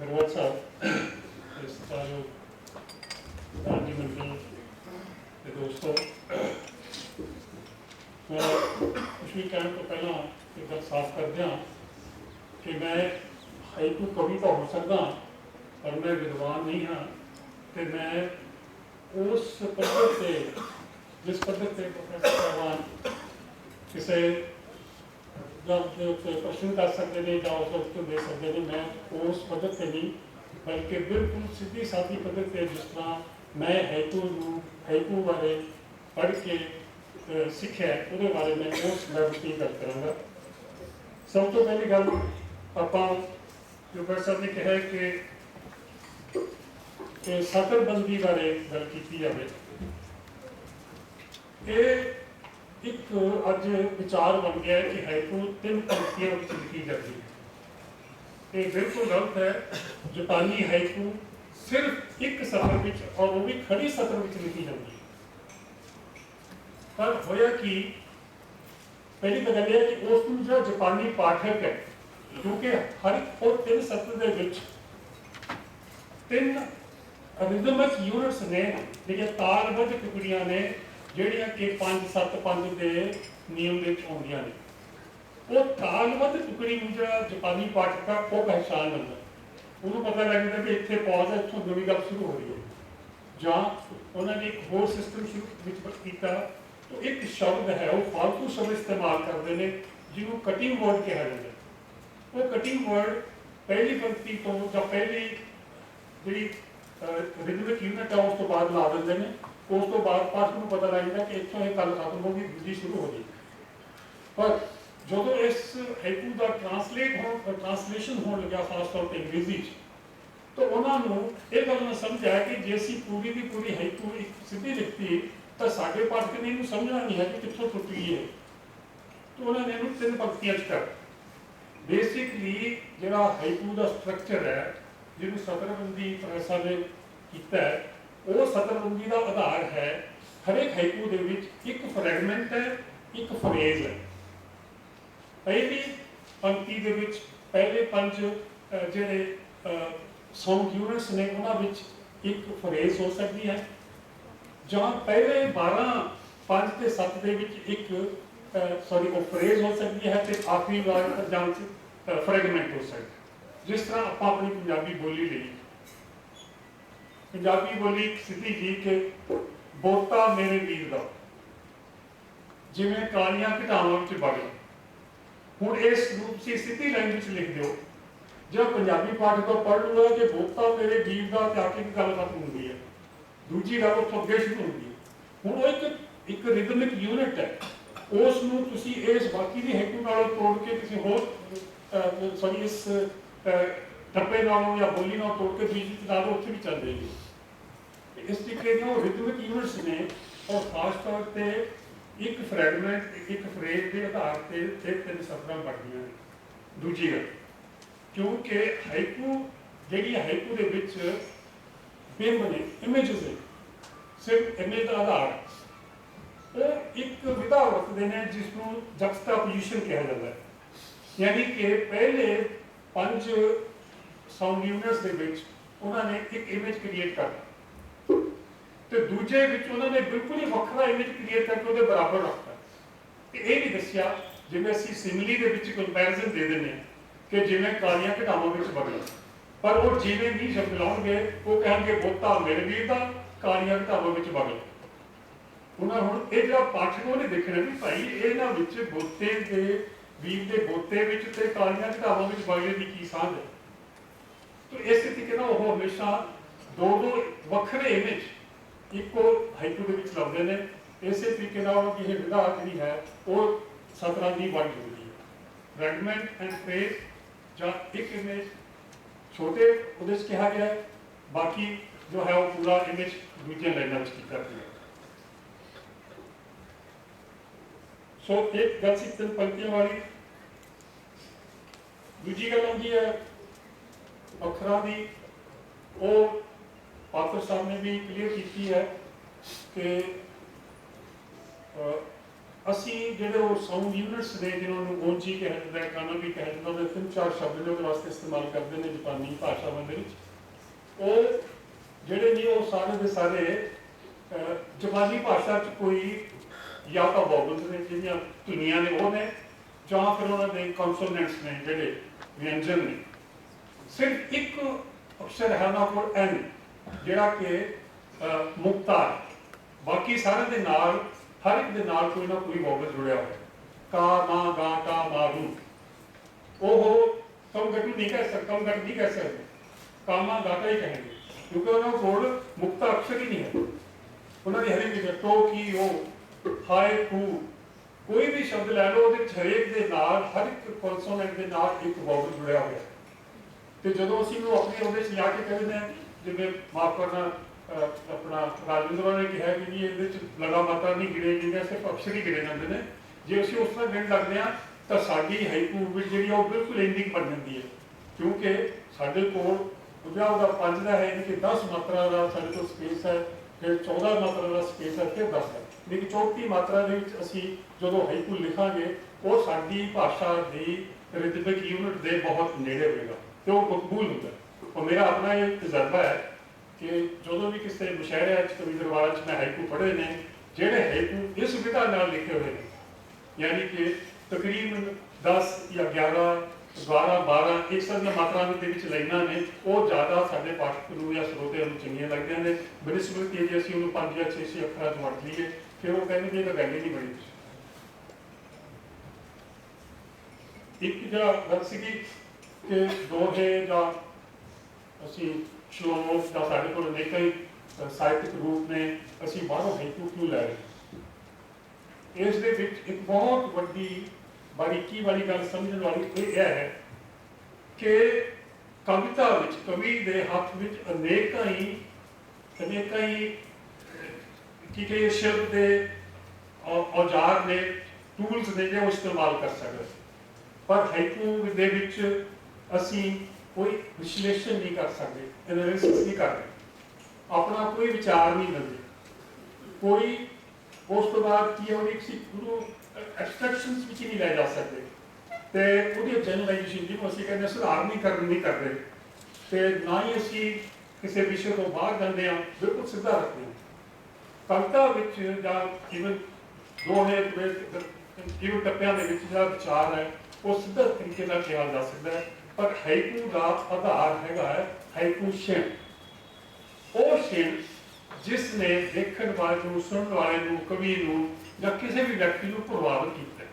ਗਰਵਾਲ ਸਾਹਿਬ ਇਸ ਤਾਲੋ ਰਾਜੀ ਮੰਡਲ ਦੇ ਦੋਸਤੋ ਮੈਂ ਕੁਝ ਵੀ ਕਹਿਣ ਤੋਂ ਪਹਿਲਾਂ ਇੱਕ ਗੱਲ ਸਾਫ਼ ਕਰ ਦਿਆਂ ਕਿ ਮੈਂ ਹਾਈਕੂ ਕਵੀ ਤਾਂ ਹੋ ਸਕਦਾ ਪਰ ਮੈਂ ਵਿਦਵਾਨ ਨਹੀਂ ਹਾਂ ਤੇ ਮੈਂ ਉਸ ਪੱਧਰ ਤੇ ਜਿਸ ਪੱਧਰ ਤੇ ਪ੍ਰੋਫੈਸਰ ਸਾਹਿਬਾਨ ਕਿਸੇ ਕਰ ਸਕਦੇ ਨੇ ਜਾਂ ਉਸ ਉੱਤੇ ਦੇ ਸਕਦੇ ਨੇ, ਮੈਂ ਉਸ ਪੱਧਰ ਤੇ ਨਹੀਂ, ਬਲਕਿ ਬਿਲਕੁਲ ਸਿੱਧੀ ਸਾਦੀ ਪੱਧਰ ਤੇ ਜਿਸ ਤਰ੍ਹਾਂ ਮੈਂ ਹੈਕੂ ਨੂੰ ਹੈਕੂ ਬਾਰੇ ਪੜ੍ਹ ਕੇ ਸਿੱਖਿਆ ਉਹਦੇ ਬਾਰੇ ਮੈਂ ਉਸ ਲੈਵਲ ਤੇ ਗੱਲ ਕਰਾਂਗਾ। ਸਭ ਤੋਂ ਪਹਿਲੀ ਗੱਲ ਆਪਾਂ ਜੋ ਸਾਹਿਬ ਨੇ ਕਿਹਾ ਕਿ ਕਿ ਸਤਰਬੰਦੀ ਬਾਰੇ ਗੱਲ ਕੀਤੀ ਜਾਵੇ। ਇਹ ਇੱਕ ਅੱਜ ਵਿਚਾਰ ਬਣ ਗਿਆ ਕਿ ਹਾਈਕੂ ਤਿੰਨ ਪੰਕਤੀਆਂ ਵਿੱਚ ਲਿਖੀ ਜਾਂਦੀ ਹੈ। ਇਹ ਬਿਲਕੁਲ ਗਲਤ ਹੈ। ਜਾਪਾਨੀ ਹਾਈਕੂ ਸਿਰਫ ਇੱਕ ਸਤਰ ਵਿੱਚ ਔਰ ਉਹ ਵੀ ਖੜੀ ਸਤਰ ਵਿੱਚ ਲਿਖੀ ਜਾਂਦੀ ਹੈ। ਪਰ ਹੋਇਆ ਕਿ? ਪਹਿਲੀ ਤਾਂ ਗੱਲ ਇਹ ਕਿ ਉਸ ਨੂੰ ਜਿਹੜਾ ਜਾਪਾਨੀ ਪਾਠਕ ਹੈ, ਕਿਉਂਕਿ ਹਰ ਉਹ ਤਿੰਨ ਸਤਰ ਦੇ ਵਿੱਚ ਤਿੰਨ ਰਿਦਮਕ ਯੂਨਿਟਸ ਨੇ, ਜਿਹੜੀਆਂ ਤਾਲਬੱਧ ਟੁਕੜੀਆਂ ਨੇ ਜਿਹੜੀਆਂ ਕਿ 5 7 5 ਦੇ ਨਿਯਮ ਵਿੱਚ ਆਉਂਦੀਆਂ ਨੇ। ਉਹ ਤਾਲਬੱਧ ਟੁਕੜੀ ਨੂੰ ਜਿਹੜਾ ਜਾਪਾਨੀ ਪਾਠਕ ਉਹ ਪਹਿਚਾਨ ਲੈਂਦਾ। ਉਹਨੂੰ ਪਤਾ ਲੱਗਦਾ ਕਿ ਇੱਥੇ ਪੌਜ਼ ਹੈ, ਇੱਥੋਂ ਨਵੀਂ ਗੱਲ ਸ਼ੁਰੂ ਹੋ ਰਹੀ ਹੈ। ਜਾਂ ਉਹਨਾਂ ਨੇ ਇੱਕ ਹੋਰ ਸਿਸਟਮ ਸ਼ੁਰੂ ਵਿੱਚ ਕੀਤਾ। ਤਾਂ ਇੱਕ ਸ਼ਬਦ ਹੈ, ਉਹ ਫालतू ਸ਼ਬਦ ਇਸਤੇਮਾਲ ਕਰਦੇ ਨੇ, ਜਿਹਨੂੰ ਕਟਿੰਗ ਵਰਡ ਕਿਹਾ ਜਾਂਦਾ ਉਹ ਕਟਿੰਗ ਵਰਡ ਪਹਿਲੀ ਪੰਕਤੀ ਤੋਂ ਜਾਂ ਪਹਿਲੀ ਜਿਹੜੀ ਰਿਦਮਿਕ ਯੂਨਿਟ ਆ ਉਸ ਤੋਂ ਬਾਅਦ ਲਾ ਦਿੰਦੇ ਨੇ। ਉਸ ਤੋਂ ਬਾਅਦ ਪਾਠਕ ਨੂੰ ਪਤਾ ਲੱਗ ਜਾਂਦਾ ਕਿ ਇੱਥੋਂ ਇਹ ਗੱਲ ਖਤਮ ਹੋ ਗਈ, ਦੂਜੀ ਸ਼ੁਰੂ ਹੋ ਗਈ। ਪਰ ਜਦੋਂ ਇਸ ਹੈਕੂ ਦਾ ਟ੍ਰਾਂਸਲੇਟ ਹੋਣ ਟ੍ਰਾਂਸਲੇਸ਼ਨ ਹੋਣ ਲੱਗਾ ਖਾਸ ਤੌਰ ਤੇ ਅੰਗਰੇਜ਼ੀ 'ਚ, ਤਾਂ ਉਹਨਾਂ ਨੂੰ ਇਹ ਗੱਲ ਨਾ ਸਮਝਿਆ ਕਿ ਜੇ ਅਸੀਂ ਪੂਰੀ ਦੀ ਪੂਰੀ ਹੈਕੂ ਇੱਕ ਸਿੱਧੀ ਲਿਖਤੀ, ਤਾਂ ਸਾਡੇ ਪਾਠਕ ਨੇ ਇਹਨੂੰ ਸਮਝਣਾ ਨਹੀਂ ਹੈ ਕਿ ਕਿੱਥੋਂ ਟੁੱਟ ਗਈ ਹੈ ਤਾਂ ਉਹਨਾਂ ਨੇ ਇਹਨੂੰ ਤਿੰਨ ਪੰਕਤੀਆਂ 'ਚ ਕਰ ਬੇਸਿਕਲੀ ਜਿਹੜਾ ਹਾਈਕੂ ਦਾ ਸਟਰਕਚਰ ਹੈ, ਜਿਹਨੂੰ ਸਤਰਬੰਦੀ ਪ੍ਰੋਫੈਸਰ ਨੇ ਕੀਤਾ ਹੈ ਉਹ ਸਤਰਬੰਦੀ ਦਾ ਆਧਾਰ ਹੈ। ਹਰੇਕ ਹਾਈਕੂ ਦੇ ਵਿੱਚ ਇੱਕ ਫਰੈਗਮੈਂਟ ਹੈ, ਇੱਕ ਫਰੇਜ਼ ਹੈ। ਪਹਿਲੀ ਪੰਕਤੀ ਦੇ ਵਿੱਚ, ਪਹਿਲੇ ਪੰਜ ਜਿਹੜੇ ਸੌਂਗ ਯੂਨਿਟਸ ਨੇ ਉਹਨਾਂ ਵਿੱਚ ਇੱਕ ਫਰੇਜ਼ ਹੋ ਸਕਦੀ ਹੈ। ਜਾਂ ਪਹਿਲੇ 12 5 ਤੇ 7 ਦੇ ਵਿੱਚ ਇੱਕ ਸੌਰੀ ਉਹ ਫਰੇਜ਼ ਹੋ ਸਕਦੀ ਹੈ ਤੇ ਆਖਰੀ ਵਾਰ ਜਾਂ ਫਰੈਗਮੈਂਟ ਹੋ ਸਕਦਾ ਹੈ। ਜਿਸ ਤਰ੍ਹਾਂ ਆਪਾਂ ਆਪਣੀ ਪੰਜਾਬੀ ਬੋਲੀ ਲਈ ਪੰਜਾਬੀ ਬੋਲੀ ਸਿੱਧੀ ਜੀ ਕਿ ਬੋਤਾ ਮੇਰੇ ਵੀਰ ਦਾ। ਜਿਵੇਂ ਕਾਲੀਆਂ ਘਟਾਵਾਂ ਵਿੱਚ ਵਗ ਹੁਣ ਇਸ ਨੂੰ ਤੁਸੀਂ ਸਿੱਧੀ ਲਾਈਨ ਵਿੱਚ ਲਿਖ ਦਿਓ। ਜੇ ਪੰਜਾਬੀ ਪਾਠ ਤੋਂ ਪੜ੍ਹ ਲੂਗਾ ਕਿ ਬੋਤਾ ਮੇਰੇ ਵੀਰ ਦਾ ਤੇ ਆ ਗੱਲ ਖਤਮ ਹੁੰਦੀ ਹੈ। ਦੂਜੀ ਗੱਲ ਉੱਥੋਂ ਅੱਗੇ ਸ਼ੁਰੂ ਹੁੰਦੀ ਹੈ। ਹੁਣ ਉਹ ਇੱਕ ਇੱਕ ਰਿਦਮਿਕ ਯੂਨਿਟ ਹੈ। ਉਸ ਨੂੰ ਤੁਸੀਂ ਇਸ ਬਾਕੀ ਦੀ ਹੈਕੂ ਨਾਲੋਂ ਤੋੜ ਕੇ ਕਿਸੇ ਹੋਰ ਸੌਰੀ ਇਸ ਟੱਪੇ ਨਾਲੋਂ ਜਾਂ ਬੋਲੀ ਨਾਲ ਤੋੜ ਕੇ ਬੀਜ ਵਿੱਚ ਉੱਥੇ ਵੀ ਚੱਲ ਜਾਏਗੀ ਤਰੀਕੇ ਦੀਆਂ ਰਿਦਮਿਕ ਯੂਨਿਟਸ ਨੇ, ਉਹ ਖਾਸ ਤੌਰ ਤੇ ਇੱਕ ਫਰੈਗਮੈਂਟ ਇੱਕ ਫਰੇਜ਼ ਦੇ ਆਧਾਰ ਤੇ ਇਹ ਤਿੰਨ ਸਤਰਾਂ ਬਣਦੀਆਂ ਨੇ। ਦੂਜੀ ਗੱਲ, ਕਿਉਂਕਿ ਹਾਈਕੂ ਜਿਹੜੀ ਹਾਈਕੂ ਦੇ ਵਿੱਚ ਬਿੰਬ ਨੇ ਇਮੇਜਸ ਨੇ, ਸਿਰਫ ਇਮੇਜ ਦਾ ਆਧਾਰ। ਹੈ। ਉਹ ਇੱਕ ਵਿਧਾ ਵਰਤਦੇ ਨੇ ਜਿਸ ਨੂੰ ਜਕਸਟਾਪੋਜੀਸ਼ਨ ਕਿਹਾ ਜਾਂਦਾ ਹੈ। ਯਾਨੀ ਕਿ ਪਹਿਲੇ ਪੰਜ ਸਾਊਂਡ ਯੂਨਿਟਸ ਦੇ ਵਿੱਚ ਉਹਨਾਂ ਨੇ ਇੱਕ ਇਮੇਜ ਕ੍ਰੀਏਟ ਕਰਤਾ। ਤੇ ਦੂਜੇ ਵਿੱਚ ਉਹਨਾਂ ਨੇ ਬਿਲਕੁਲ ਹੀ ਵੱਖਰਾ ਇਮੇਜ ਕ੍ਰੀਏਟ ਕਰਕੇ ਉਹਦੇ ਬਰਾਬਰ ਰੱਖਤਾ। ਤੇ ਇਹ ਨਹੀਂ ਦੱਸਿਆ, ਜਿਵੇਂ ਅਸੀਂ ਸਿਮਿਲੀ ਦੇ ਵਿੱਚ ਕੰਪੈਰੀਜ਼ਨ ਦੇ ਦਿੰਦੇ ਹਾਂ ਕਿ ਜਿਵੇਂ ਕਾਲੀਆਂ ਘਟਾਵਾਂ ਵਿੱਚ ਬਦਲ। ਪਰ ਉਹ ਜਿਵੇਂ ਵੀ ਸ਼ਬਦ ਲਾਉਣਗੇ, ਉਹ ਕਹਿਣਗੇ, ਬੋਤਾ ਮੇਰੇ ਵੀਰ ਦਾ, ਕਾਲੀਆਂ ਘਟਾਵਾਂ ਵਿੱਚ ਬਦਲ। ਉਹਨਾਂ ਹੁਣ ਇਹ ਜਿਹੜਾ ਪਾਠਕ ਉਹਨੇ ਦੇਖਣਾ ਵੀ ਭਾਈ, ਇਹਨਾਂ ਵਿੱਚ ਬੋਤੇ ਦੇ ਵੀਰ ਦੇ ਬੋਤੇ ਵਿੱਚ ਤੇ ਕਾਲੀਆਂ ਘਟਾਵਾਂ ਵਿੱਚ ਬਦਲੇ ਦੀ ਕੀ ਸਾਂਝ ਹੈ? ਤੋ ਇਸ ਤਰੀਕੇ ਨਾਲ ਉਹ ਹਮੇਸ਼ਾ ਦੋ ਦੋ ਵੱਖਰੇ ਇਮੇਜ ਇੱਕੋ ਹਾਈਕੂ ਦੇ ਵਿੱਚ ਲਾਉਂਦੇ ਨੇ ਇਸੇ ਤਰੀਕੇ ਨਾਲ ਉਹ ਇਹ ਵਿਧਾ ਜਿਹੜੀ ਹੈ ਉਹ ਸਤਰਾਂ ਦੀ ਵੰਡ ਹੁੰਦੀ ਹੈ ਫ੍ਰੈਗਮੈਂਟ ਐਂਡ ਫੇਸ ਜਾਂ ਇੱਕ ਇਮੇਜ ਛੋਟੇ ਉਹਦੇ ਵਿੱਚ ਕਿਹਾ ਗਿਆ ਹੈ ਬਾਕੀ ਜੋ ਹੈ ਉਹ ਪੂਰਾ ਇਮੇਜ ਦੂਜੀਆਂ ਲਾਈਨਾਂ ਵਿੱਚ ਕੀਤਾ ਗਿਆ ਹੈ ਸੋ ਇੱਕ ਗੱਲ ਸੀ ਤਿੰਨ ਪੰਕਤੀਆਂ ਵਾਲੀ ਦੂਜੀ ਗੱਲ ਆਉਂਦੀ ਹੈ ਅੱਖਰਾਂ ਦੀ ਉਹ ਪਾਤਰ ਸਾਹਿਬ ਨੇ ਵੀ ਕਲੀਅਰ ਕੀਤੀ ਹੈ ਕਿ ਅਸੀਂ ਜਿਹੜੇ ਉਹ ਸਾਊਂਡ ਯੂਨਿਟਸ ਨੇ ਜਿਹਨਾਂ ਨੂੰ ਗੋਂਜੀ ਕਿਹਾ ਜਾਂਦਾ ਹੈ ਕਾਨਾ ਵੀ ਕਿਹਾ ਜਾਂਦਾ ਉਹਦੇ ਤਿੰਨ ਚਾਰ ਸ਼ਬਦ ਉਹਦੇ ਵਾਸਤੇ ਇਸਤੇਮਾਲ ਕਰਦੇ ਨੇ ਜਾਪਾਨੀ ਭਾਸ਼ਾਵਾਂ ਦੇ ਵਿੱਚ। ਉਹ ਜਿਹੜੇ ਨੇ ਉਹ ਸਾਰੇ ਦੇ ਸਾਰੇ ਅਹ, ਜਾਪਾਨੀ ਭਾਸ਼ਾ 'ਚ ਕੋਈ ਜਾਂ ਤਾਂ ਵੋਵਲਸ ਨੇ ਜਿਹੜੀਆਂ ਧੁਨੀਆਂ ਨੇ ਉਹ ਨੇ ਜਾਂ ਫਿਰ ਉਹਨਾਂ ਦੇ ਕੌਨਸੋਨੈਂਟਸ ਨੇ ਜਿਹੜੇ ਵਿਅੰਜਨ ਨੇ। ਸਿਰਫ ਇੱਕ ਅਕਸ਼ਰ ਹੈ ਨਾ ਕੋਲ ਐਨ ਜਿਹੜਾ ਕਿ ਮੁਕਤਾ ਹੈ। ਬਾਕੀ ਸਾਰਿਆਂ ਦੇ ਨਾਲ, ਹਰ ਇੱਕ ਦੇ ਨਾਲ ਕੋਈ ਨਾ ਕੋਈ ਵੋਵਲ ਜੁੜਿਆ ਹੋਇਆ ਕਾ, ਮਾ, ਗਾ ਕਾ ਮਾ ਉਹ ਕਮ ਗਟੂ ਨਹੀਂ ਕਹਿ ਸਕਦੇ ਕਮ ਗਟ ਨਹੀਂ ਕਹਿ ਸਕਦੇ। ਕਾਮਾ ਗਾਟਾ ਹੀ ਕਹਿੰਦੇ ਕਿਉਂਕਿ ਉਹਨਾਂ ਕੋਲ ਮੁਕਤਾ ਅਕਸ਼ਰ ਹੀ ਨਹੀਂ ਹੈ। ਉਹਨਾਂ ਦੀ ਹਰੇਕ ਜਗ੍ਹਾ ਟੋ, ਕੀ ਉਹ ਹਾਏ ਕੂ ਕੋਈ ਵੀ ਸ਼ਬਦ ਲੈ ਲਓ, ਉਹਦੇ ਹਰੇਕ ਦੇ ਨਾਲ, ਹਰ ਇੱਕ ਕਨਸੋਨੈਂਟ ਦੇ ਨਾਲ ਇੱਕ ਵੋਵਲ ਜੁੜਿਆ ਹੋਇਆ ਤੇ ਜਦੋਂ ਅਸੀਂ ਨੂੰ ਆਪਣੇ ਉਹਦੇ ਚ ਲਿਆ ਕੇ ਕਹਿੰਦੇ ਹਾਂ ਜਿਵੇਂ ਮਾਫ ਕਰਨਾ ਆਪਣਾ ਰਾਜਿੰਦਰ ਨੇ ਕਿਹਾ ਕਿ ਜੀ ਇਹਦੇ ਵਿੱਚ ਲਗਾ ਮਾਤਰਾ ਨਹੀਂ ਗਿਣੇ ਜਾਂਦੇ, ਸਿਰਫ ਅਕਸ਼ਰ ਹੀ ਗਿਣੇ ਜਾਂਦੇ ਨੇ। ਜੇ ਅਸੀਂ ਉਸ ਤਰ੍ਹਾਂ ਗਿਣ ਲੱਗਦੇ ਆ ਤਾਂ ਸਾਡੀ ਹਾਈਕੂ ਵਿੱਚ ਜਿਹੜੀ ਉਹ ਬਿਲਕੁਲ ਐਂਡਿੰਗ ਬਣ ਜਾਂਦੀ ਹੈ। ਕਿਉਂਕਿ ਸਾਡੇ ਕੋਲ ਉਹਦਾ ਉਹਦਾ ਪੰਜ ਦਾ ਹੈ, ਕਿ 10 ਮਾਤਰਾ ਦਾ ਸਾਡੇ ਕੋਲ ਸਪੇਸ ਹੈ, ਫਿਰ 14 ਮਾਤਰਾ ਦਾ ਸਪੇਸ ਹੈ, ਫਿਰ 10 ਹੈ। ਲੇਕਿਨ ਚੌਥੀ ਮਾਤਰਾ ਦੇ ਵਿੱਚ ਅਸੀਂ ਜਦੋਂ ਹਾਈਕੂ ਲਿਖਾਂਗੇ, ਉਹ ਸਾਡੀ ਭਾਸ਼ਾ ਦੀ ਰਿਦਮਿਕ ਯੂਨਿਟ ਦੇ ਬਹੁਤ ਨੇੜੇ ਹੋਵੇਗਾ ਤੇ ਉਹ ਮਕਬੂਲ ਹੁੰਦਾ ਹੈ। ਉਹ ਮੇਰਾ ਆਪਣਾ ਇਹ ਤਜਰਬਾ ਹੈ ਕਿ ਜਦੋਂ ਵੀ ਕਿਸੇ ਮੁਸ਼ਾਇਰੇ 'ਚ ਕਵੀ ਦਰਬਾਰ 'ਚ ਮੈਂ ਹਾਈਕੂ ਪੜ੍ਹੇ ਨੇ, ਜਿਹੜੇ ਹਾਈਕੂ ਇਸ ਵਿਧਾ ਨਾਲ ਲਿਖੇ ਹੋਏ ਨੇ, ਯਾਨੀ ਕਿ ਤਕਰੀਬਨ 10 ਜਾਂ 11 12 12 ਇੱਕ ਸਭ ਦੀਆਂ ਮਾਤਰਾਵਾਂ ਦੇ ਵਿੱਚ ਲਾਈਨਾਂ ਨੇ, ਉਹ ਜ਼ਿਆਦਾ ਸਾਡੇ ਪਾਠਕ ਨੂੰ ਜਾਂ ਸਰੋਤਿਆਂ ਨੂੰ ਚੰਗੀਆਂ ਲੱਗਦੀਆਂ ਨੇ। ਬਨਿਸਬਤ ਕਿ ਜੇ, ਅਸੀਂ ਉਹਨੂੰ 5 ਜਾਂ 6 ਛੇ ਅੱਖਰਾਂ 'ਚ ਵੰਡ ਲਈਏ, ਫਿਰ ਉਹ ਕਹਿੰਦੇ ਵੀ ਇਹ ਤਾਂ ਗੱਲ ਨਹੀਂ ਬਣੀ। ਇੱਕ ਜਿਹੜਾ ਗੱਲ ਸੀਗੀ ਕਿ ਦੋਹੇ ਜਾਂ ਅਸੀਂ ਸ਼ਲੋਕ ਦਾ ਸਾਡੇ ਕੋਲ ਅਨੇਕਾਂ ਹੀ ਸਾਹਿਤਕ ਰੂਪ ਨੇ, ਅਸੀਂ ਬਾਹਰੋਂ ਹੇਤੂ ਕਿਉਂ ਲੈ ਰਹੇ? ਇਸ ਦੇ ਵਿੱਚ ਇੱਕ ਬਹੁਤ ਵੱਡੀ ਬਾਰੀਕੀ ਵਾਲੀ ਗੱਲ ਸਮਝਣ ਵਾਲੀ ਇਹ ਹੈ ਕਿ ਕਵਿਤਾ ਵਿੱਚ, ਕਵੀ ਦੇ ਹੱਥ ਵਿੱਚ ਅਨੇਕਾਂ ਹੀ ਅਨੇਕਾਂ ਹੀ, ਕੀ ਕਿ ਸ਼ਬਦ ਦੇ ਔਜ਼ਾਰ ਨੇ, ਟੂਲਸ ਨੇ ਜੋ ਇਸਤੇਮਾਲ ਕਰ ਸਕਦੇ। ਪਰ ਹਾਈਕੂ ਦੇ ਵਿੱਚ ਅਸੀਂ ਕੋਈ ਵਿਸ਼ਲੇਸ਼ਣ ਨਹੀਂ ਕਰ ਸਕਦੇ ਐਨਾਲਿਸਿਸ ਨਹੀਂ ਕਰਦੇ। ਆਪਣਾ ਕੋਈ ਵਿਚਾਰ ਨਹੀਂ ਦਿੰਦੇ ਕੋਈ ਉਸ ਤੋਂ ਬਾਅਦ ਕੀ ਹੈ ਕਿਸੇ ਗੁਰੂ ਐਬਸਟ੍ਰੈਕਸ਼ਨਸ ਵਿੱਚ ਨਹੀਂ ਲੈ ਜਾ ਸਕਦੇ। ਤੇ ਉਹਦੀ ਜਨਰਲਾਈਜੇਸ਼ਨ ਜਿਹਨੂੰ ਅਸੀਂ ਕਹਿੰਦੇ ਸੁਧਾਰ ਨਹੀਂ ਕਰਨ ਨਹੀਂ ਕਰਦੇ ਤੇ ਨਾ ਹੀ ਅਸੀਂ ਕਿਸੇ ਵਿਸ਼ੇ ਤੋਂ ਬਾਹਰ ਜਾਂਦੇ ਹਾਂ, ਬਿਲਕੁਲ ਸਿੱਧਾ ਰੱਖਦੇ ਹਾਂ। ਕਵਿਤਾ ਵਿੱਚ ਜਾਂ ਇਵਨ ਦੋਹੇ ਜਿਵੇਂ ਟੱਪਿਆਂ ਦੇ ਵਿੱਚ ਜਿਹੜਾ ਵਿਚਾਰ ਹੈ, ਉਹ ਸਿੱਧਾ ਤਰੀਕੇ ਨਾਲ ਕਿਹਾ ਜਾ ਸਕਦਾ ਹੈ। ਪਰ ਹਾਈਕੂ ਦਾ ਆਧਾਰ ਹੈਗਾ ਹੈ ਹਾਈਕੂ ਸ਼ੇਨ। ਉਹ ਸ਼ੇਨ ਜਿਸ ਨੇ ਦੇਖਣ ਵਾਲੇ ਨੂੰ, ਸੁਣਨ ਵਾਲੇ ਨੂੰ ਕਵੀ ਨੂੰ ਜਾਂ ਕਿਸੇ ਵੀ ਵਿਅਕਤੀ ਨੂੰ ਪ੍ਰਭਾਵਿਤ ਕੀਤਾ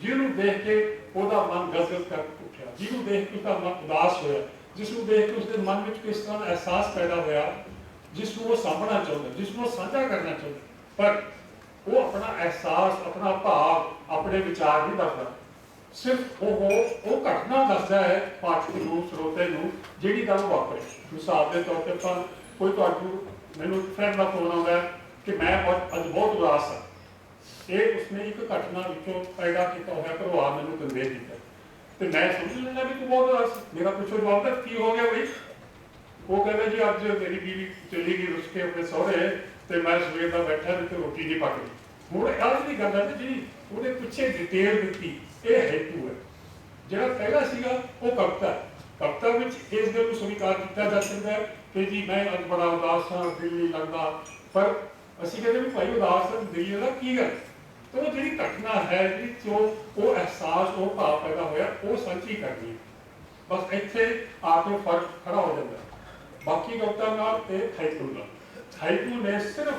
ਜਿਹਨੂੰ ਦੇਖ ਕੇ ਉਹਦਾ ਮਨ ਗਜ਼ਗਜ਼ ਕਰ ਉੱਠਿਆ। ਜਿਹਨੂੰ ਦੇਖ ਕੇ ਉਹਦਾ ਮਨ ਉਦਾਸ ਹੋਇਆ। ਜਿਸ ਨੂੰ ਦੇਖ ਕੇ ਉਸਦੇ ਮਨ ਵਿੱਚ ਕਿਸ ਤਰ੍ਹਾਂ ਅਹਿਸਾਸ ਪੈਦਾ ਹੋਇਆ ਜਿਸ ਨੂੰ ਉਹ ਸਾਂਭਣਾ ਚਾਹੁੰਦਾ ਜਿਸ ਨੂੰ ਸਾਂਝਾ ਕਰਨਾ ਚਾਹੁੰਦਾ। ਪਰ ਉਹ ਆਪਣਾ ਅਹਿਸਾਸ, ਆਪਣਾ ਭਾਵ ਆਪਣੇ ਵਿਚਾਰ ਨਹੀਂ ਦੱਸਦਾ। ਸਿਰਫ ਉਹ ਉਹ ਘਟਨਾ ਦੱਸਦਾ ਹੈ ਪਾਠਕ ਨੂੰ, ਸਰੋਤੇ ਨੂੰ, ਜਿਹੜੀ ਗੱਲ ਵਾਪਰੀ। ਮਿਸਾਲ ਦੇ ਤੌਰ ਤੇ ਆਪਾਂ, ਕੋਈ ਤੁਹਾਨੂੰ, ਮੈਨੂੰ ਫਰੈਂਡ ਦਾ ਫੋਨ ਆਉਂਦਾ ਕਿ ਮੈਂ ਬਹੁਤ, ਅੱਜ ਬਹੁਤ ਉਦਾਸ ਹਾਂ। ਇਹ ਉਸਨੇ ਇੱਕ ਘਟਨਾ ਵਿੱਚੋਂ ਪੈਦਾ ਕੀਤਾ ਹੋਇਆ ਪ੍ਰਭਾਵ ਮੈਨੂੰ ਕੰਦੇ ਕੀਤਾ। ਤੇ ਮੈਂ ਸਮਝ ਲੈਂਦਾ ਵੀ ਤੂੰ ਬਹੁਤ ਉਦਾਸ ਮੇਰਾ ਪੁੱਛੋ ਜਵਾਬ ਤਾਂ ਕੀ ਹੋ ਗਿਆ ਬਈ? ਉਹ ਕਹਿੰਦਾ ਜੀ, ਅੱਜ ਮੇਰੀ ਬੀਵੀ ਚਲੀ ਗਈ ਰੁੱਸ ਕੇ ਆਪਣੇ ਸਹੁਰੇ ਤੇ ਮੈਂ ਸਵੇਰ ਦਾ ਬੈਠਾ ਤੇ ਰੋਟੀ ਨਹੀਂ ਪੱਕਦੀ। ਹੁਣ ਅੱਜ ਦੀ ਗੱਲ ਹੈ ਨਾ ਜਿਹੜੀ ਉਹਦੇ ਪਿੱਛੇ ਡਿਟੇਲ ਦਿੱਤੀ। ਇਹ ਹੈਤੂ ਹੈ। ਜਿਹੜਾ ਪਹਿਲਾ ਸੀਗਾ, ਉਹ ਕਵਿਤਾ। ਕਵਿਤਾ ਵਿੱਚ ਇਸ ਗੱਲ ਨੂੰ ਸਵੀਕਾਰ ਕੀਤਾ ਜਾ ਸਕਦਾ ਹੈ ਕਿ ਜੀ ਮੈਂ ਅੱਜ ਬੜਾ ਉਦਾਸ ਹਾਂ, ਦਿਲ ਨਹੀਂ ਲੱਗਦਾ। ਪਰ ਅਸੀਂ ਕਹਿੰਦੇ ਵੀ ਭਾਈ ਉਦਾਸ ਦਿਲ ਦਾ ਕੀ ਗੱਲ? ਤਾਂ ਉਹ ਜਿਹੜੀ ਘਟਨਾ ਹੈ, ਜਿਹੜੀ ਜੋ ਉਹ ਅਹਿਸਾਸ, ਉਹ ਭਾਵ ਪੈਦਾ ਹੋਇਆ, ਉਹ ਸਾਂਝੀ ਕਰਨੀ ਹੈ। ਬਸ ਇੱਥੇ ਆ ਕੇ ਫ਼ਰਕ ਖੜਾ ਹੋ ਜਾਂਦਾ ਬਾਕੀ ਕਵਿਤਾ ਨਾਲ ਤੇ ਹਾਈਕੂ ਨਾਲ ਹਾਈਕੂ ਨੇ ਸਿਰਫ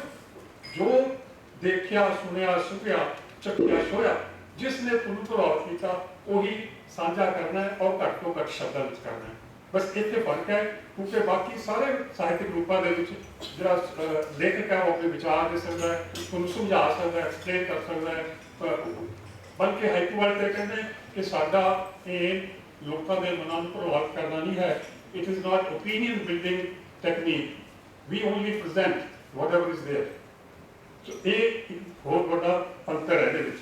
ਜੋ ਦੇਖਿਆ, ਸੁਣਿਆ ਸੁਭਿਆ ਚੱਕਿਆ ਛੋਇਆ ਜਿਸ ਨੇ ਤੁਹਾਨੂੰ ਪ੍ਰਭਾਵਿਤ ਕੀਤਾ, ਉਹੀ ਸਾਂਝਾ ਕਰਨਾ ਹੈ ਔਰ ਘੱਟ ਤੋਂ ਘੱਟ ਸ਼ਬਦਾਂ ਵਿੱਚ ਕਰਨਾ ਹੈ। ਬਸ ਇੱਥੇ ਫ਼ਰਕ ਹੈ, ਕਿਉਂਕਿ ਬਾਕੀ ਸਾਰੇ ਸਾਹਿਤਕ ਰੂਪਾਂ ਦੇ ਵਿੱਚ ਜਿਹੜਾ ਲੇਖਕ ਹੈ, ਉਹ ਆਪਣੇ ਵਿਚਾਰ ਦੇ ਸਕਦਾ ਹੈ ਤੁਹਾਨੂੰ ਸਮਝਾ ਸਕਦਾ ਹੈ ਐਕਸਪਲੇਨ ਕਰ ਸਕਦਾ ਹੈ ਬਲਕਿ ਹਾਈਕੂ ਵਾਲੇ ਤੇ ਕਹਿੰਦੇ ਕਿ ਸਾਡਾ ਇਹ ਲੋਕਾਂ ਦੇ ਮਨਾਂ ਨੂੰ ਪ੍ਰਭਾਵਿਤ ਕਰਨਾ ਨਹੀਂ ਹੈ। It is not opinion building technique we only present whatever is there. So ਇਹ ਬਹੁਤ ਵੱਡਾ ਅੰਤਰ ਹੈ ਇਹਦੇ ਵਿੱਚ।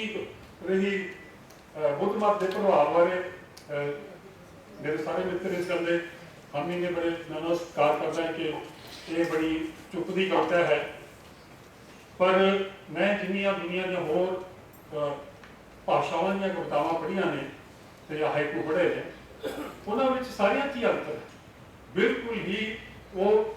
ਬਾਕੀ ਰਹੀ ਬੁੱਧ ਮਤ ਦੇ ਪ੍ਰਭਾਵ ਬਾਰੇ ਮੇਰੇ ਸਾਰੇ ਮਿੱਤਰ ਇਸ ਗੱਲ ਦੇ ਹਾਮੀ ਨੇ ਬੜੇ ਨਮਸਕਾਰ ਕਰਦਾ ਹੈ ਕਿ ਇਹ ਬੜੀ ਚੁੱਪ ਦੀ ਕਵਿਤਾ ਹੈ। ਪਰ ਮੈਂ ਜਿੰਨੀਆਂ ਦੁਨੀਆ ਦੀਆਂ ਹੋਰ ਭਾਸ਼ਾਵਾਂ ਦੀਆਂ ਕਵਿਤਾਵਾਂ ਪੜ੍ਹੀਆਂ ਨੇ ਤੇ ਜਾਂ ਹਾਈਕੂ ਪੜ੍ਹੇ ਨੇ, ਉਹਨਾਂ ਵਿੱਚ ਸਾਰੀਆਂ 'ਚ ਅੰਤਰ ਬਿਲਕੁਲ ਹੀ ਉਹ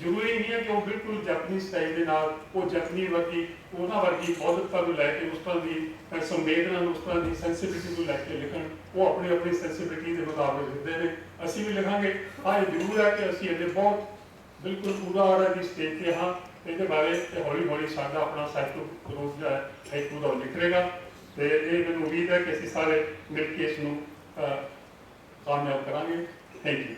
ਜ਼ਰੂਰੀ ਨਹੀਂ ਹੈ ਕਿ ਉਹ ਬਿਲਕੁਲ ਜਪਨੀ ਸਟਾਈਲ ਦੇ ਨਾਲ, ਉਹ ਜਪਨੀ ਵਰਗੀ, ਉਹਨਾਂ ਵਰਗੀ ਬੌਧਤਾ ਨੂੰ ਲੈ ਕੇ ਉਸ ਤਰ੍ਹਾਂ ਦੀ ਸੰਵੇਦਨਾ ਨੂੰ ਉਸ ਤਰ੍ਹਾਂ ਦੀ ਸੈਂਸਿਟੀਵਿਟੀ ਨੂੰ ਲੈ ਕੇ ਲਿਖਣ, ਉਹ ਆਪਣੀ ਆਪਣੀ ਸੈਂਸਿਟੀਵਿਟੀ ਦੇ ਮੁਤਾਬਕ ਲਿਖਦੇ ਨੇ। ਅਸੀਂ ਵੀ ਲਿਖਾਂਗੇ। ਹਾਂ, ਇਹ ਜ਼ਰੂਰ ਹੈ ਕਿ ਅਸੀਂ ਇਹਦੇ ਬਹੁਤ ਬਿਲਕੁਲ ਪੂਰਾ ਆੜਾ ਦੀ ਸਟੇਜ ਤੇ ਹਾਂ। ਇਹਦੇ ਬਾਰੇ ਤੇ ਹੌਲੀ ਹੌਲੀ ਸਾਡਾ ਆਪਣਾ ਸਾਹਿਤਕ ਰੂਪ ਜਿਹੜਾ ਹੈ, ਇਹ ਪੂਰਾ ਨਿਕਲੇਗਾ। ਤੇ ਇਹ ਮੈਨੂੰ ਉਮੀਦ ਹੈ ਕਿ ਅਸੀਂ ਸਾਰੇ ਮਿਲ ਕੇ ਇਸ ਨੂੰ ਕਾਮਯਾਬ ਕਰਾਂਗੇ। Thank you